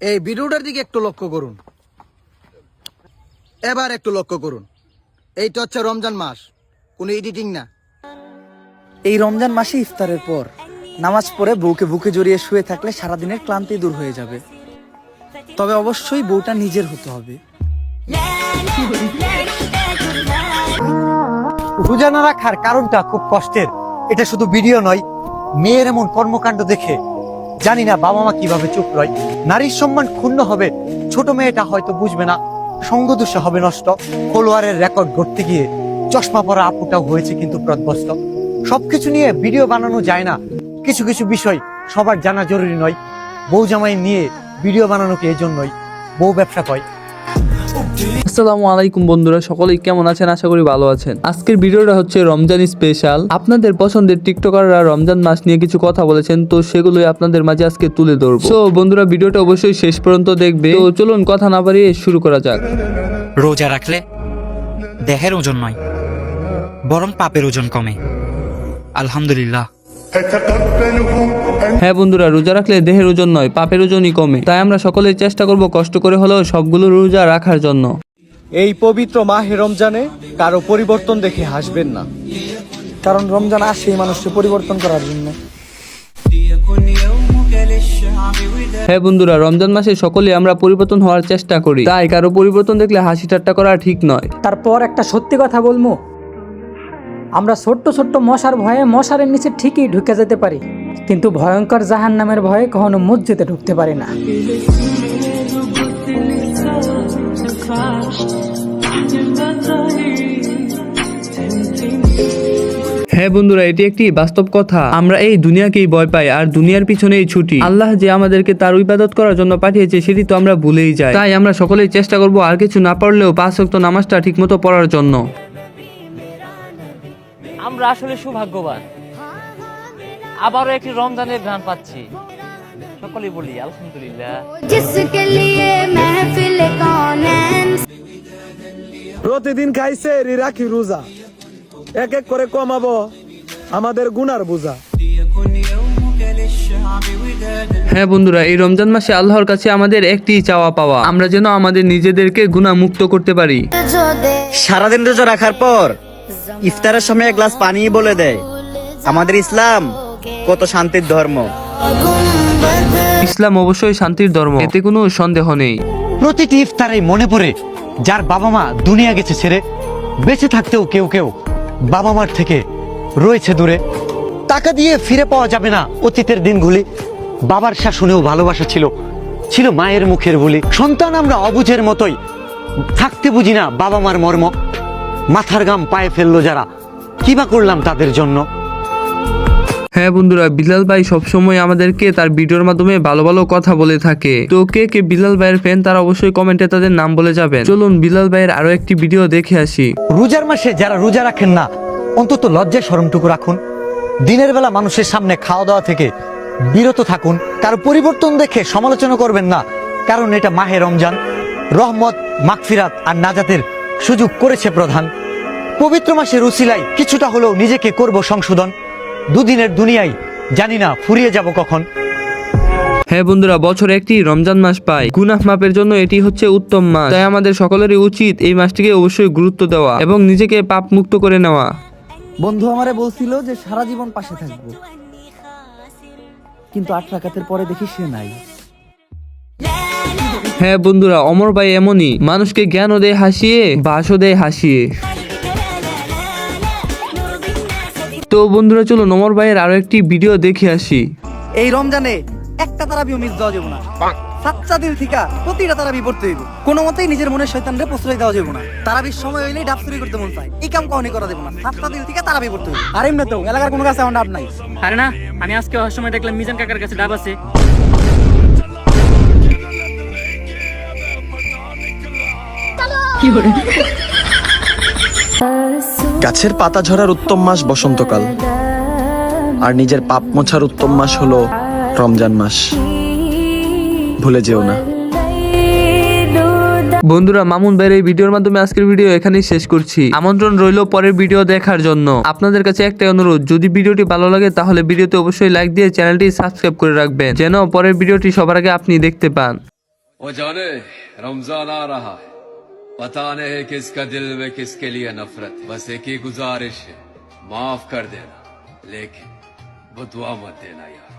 এই ভিডিওটার দিকে একটু লক্ষ্য করুন। এবার একটু লক্ষ্য করুন। এইটা হচ্ছে রমজান মাস। কোনো এডিটিং না। এই রমজান মাসে ইফতারের পর নামাজ পড়ে বউকে বুকে জড়িয়ে শুয়ে থাকলে সারাদিনের ক্লান্তি দূর হয়ে যাবে। তবে অবশ্যই বউটা নিজের হতে হবে। রোজা না রাখার কারণটা খুব কষ্টের। এটা শুধু ভিডিও নয় মেয়ের এমন কর্মকাণ্ড দেখে জানি না বাবা মা কীভাবে চুপ রয়। নারীর সম্মান ক্ষুণ্ণ হবে, ছোট মেয়েটা হয়তো বুঝবে না। সঙ্গদোষে হবে নষ্ট। ফলোয়ারের রেকর্ড গড়তে গিয়ে চশমা পরা আপুটাও হয়েছে কিন্তু প্রদবস্ত সবকিছু নিয়ে ভিডিও বানানো যায় না। কিছু কিছু বিষয় সবার জানা জরুরি নয়। বউ জামাই নিয়ে ভিডিও বানানো কি এই জন্যই বউ ব্যবসা কয় আসসালামু আলাইকুম বন্ধুরা, সকলেই কেমন আছেন? আশা করি ভালো আছেন। আজকের ভিডিওটা হচ্ছে রমজান স্পেশাল আপনাদের পছন্দের টিকটকাররা রমজান মাস নিয়ে কিছু কথা বলেছেন, তো সেগুলোই আপনাদের মাঝে আজকে তুলে ধরবো। তো বন্ধুরা, ভিডিওটা অবশ্যই শেষ পর্যন্ত দেখবে। তো চলুন, কথা না বাড়িয়ে শুরু করা যাক। রোজা রাখলে দেহের ওজন নয়, বরং পাপের ওজন কমে। আলহামদুলিল্লাহ। হ্যাঁ বন্ধুরা রোজা রাখলে দেহের ওজন নয় পাপের ওজনই কমে। তাই আমরা সকলেই চেষ্টা করব কষ্ট করে হলেও সবগুলো রোজা রাখার জন্য। এই পবিত্র মাহে রমজানে কারও পরিবর্তন দেখে হাসবেন না। কারণ রমজান আসে এই মানুষকে পরিবর্তন করার জন্য। হ্যাঁ বন্ধুরা রমজান মাসে সকলে আমরা পরিবর্তন হওয়ার চেষ্টা করি। তাই কারও পরিবর্তন দেখলে হাসি ঠাট্টা করা ঠিক নয়। তারপর একটা সত্যি কথা বলব। আমরা ছোট্ট ছোট্ট মশার ভয়ে মশারের নিচে ঠিকই ঢুকে যেতে পারি। কিন্তু ভয়ঙ্কর জাহান নামের ভয়ে কখনো মসজিদে ঢুকতে পারি না। হ্যাঁ বন্ধুরা, এটি একটি বাস্তব কথা। আমরা এই দুনিয়াকেই ভয় পাই আর দুনিয়ার পিছনেই ছুটি। আল্লাহ যে আমাদেরকে তার ইবাদত করার জন্য পাঠিয়েছে, সেটি তো আমরা ভুলেই যাই। তাই আমরা সকলেই চেষ্টা করব আর কিছু না পারলেও পাঁচ ওয়াক্ত নামাজটা ঠিকমতো পড়ার জন্য। আমরা আসলে সৌভাগ্যবান। আবারও একটি রমজানের গান পাচ্ছি। সকলেই বলি আলহামদুলিল্লাহ। প্রতিদিন খাইছে রাখি রোজা। এক এক করে কমাবো আমাদের গুনার বোঝা। হ্যাঁ বন্ধুরা এই রমজান মাসে আল্লাহর কাছে আমাদের একটি চাওয়া পাওয়া। আমরা যেন আমাদের নিজেদেরকে গুণামুক্ত করতে পারি। সারাদিন রোজা রাখার পর ইফতারের সময় এক গ্লাস পানি বলে দেয়। আমাদের ইসলাম কত শান্তির ধর্ম। ইসলাম অবশ্যই শান্তির ধর্ম। এতে কোনো সন্দেহ নেই। প্রতিটি ইফতারে মনে পড়ে যার বাবা মা দুনিয়া গেছে ছেড়ে বেঁচে থাকতেও কেউ কেউ বাবা মার থেকে রয়েছে দূরে। টাকা দিয়ে ফিরে পাওয়া যাবে না অতীতের দিনগুলি। বাবার শাসনেও ভালোবাসা ছিল ছিল মায়ের মুখের বলি। সন্তান আমরা অবুঝের মতোই থাকতে বুঝি না বাবা মার মর্ম। মাথার গাম পায়ে ফেলল যারা। কি বা করলাম তাদের জন্য? হ্যাঁ বন্ধুরা বিলাল ভাই সবসময় আমাদেরকে তার ভিডিওর মাধ্যমে ভালো ভালো কথা বলে থাকে। তো কে কে বিলাল ভাইয়ের ফ্যান তারা অবশ্যই কমেন্টে তাদের নাম বলে যাবেন। চলুন বিলাল ভাইয়ের আরও একটি ভিডিও দেখে আসি। রোজার মাসে যারা রোজা রাখেন না অন্তত লজ্জা শরমটুকু রাখুন। দিনের বেলা মানুষের সামনে খাওয়া দাওয়া থেকে বিরত থাকুন। কারও পরিবর্তন দেখে সমালোচনা করবেন না কারণ এটা মাহে রমজান। রহমত মাগফিরাত আর নাজাতের সুযোগ করেছে প্রধান। পবিত্র মাসের উসিলাই কিছুটা হলেও নিজেকে করব সংশোধন। দুদিনের দুনিয়ায় জানি না ফুরিয়ে যাব কখন। হ্যাঁ বন্ধুরা বছরে একটি রমজান মাস পাই গুনাহ মাপের জন্য এটি হচ্ছে উত্তম মাস। তাই আমাদের সকলেরই উচিত এই মাসটিকে অবশ্যই গুরুত্ব দেওয়া এবং নিজেকে পাপ মুক্ত করে নেওয়া। বন্ধু আমারে বলছিল যে সারা জীবন পাশে থাকব। কিন্তু আট রাকাতের পরে দেখি সে নাই। হ্যাঁ বন্ধুরা অমর ভাই এমনই। মানুষকে জ্ঞানও দেয় হাসিয়ে বাসও দেয় হাসিয়ে। তো বন্ধুরা চলো অমর ভাইয়ের আরও একটি ভিডিও দেখে আসি। এই রমজানে একটা তারাবিও মিস দেওয়া যাবে না। সাতটা দিন থেকে প্রতিটা তারাবি পড়তে হইব। কোনো মতেই নিজের মনের শয়তানরে প্রশ্রয় দেওয়া যাবে না। তারাবির সময় হইলে ডাব চুরি করতে মন চায়। এই কাম কখনই করা দেবো না। সাতটা দিন থেকে তারাবি পড়তে হইব। আর এমনি তো এলাকার কোনো কাছে আমার ডাব নাই। আরে না আমি আজকে সময় দেখলাম মিজান কাকার কাছে ডাব আছে। গাছের পাতা ঝরার উত্তম মাস বসন্তকাল আর নিজের পাপ মোছার উত্তম মাস হলো রমজান মাস। ভুলে যেও না। বন্ধুরা মামুন ভাইয়ের এই ভিডিওর মাধ্যমে আজকের ভিডিও এখানেই শেষ করছি। আমন্ত্রণ রইল পরের ভিডিও দেখার জন্য। আপনাদের কাছে একটাই অনুরোধ যদি ভিডিওটি ভালো লাগে তাহলে ভিডিওতে অবশ্যই লাইক দিয়ে চ্যানেলটি সাবস্ক্রাইব করে রাখবেন। যেন পরের ভিডিওটি সবার আগে আপনি দেখতে পান। ও জানে রমজান আ রাহা پتا نہیں کس کا دل میں کس کے لیے نفرت ہے بس ایک ہی گزارش ہے، معاف کر دینا، لیکن وہ دعا مت دینا یار۔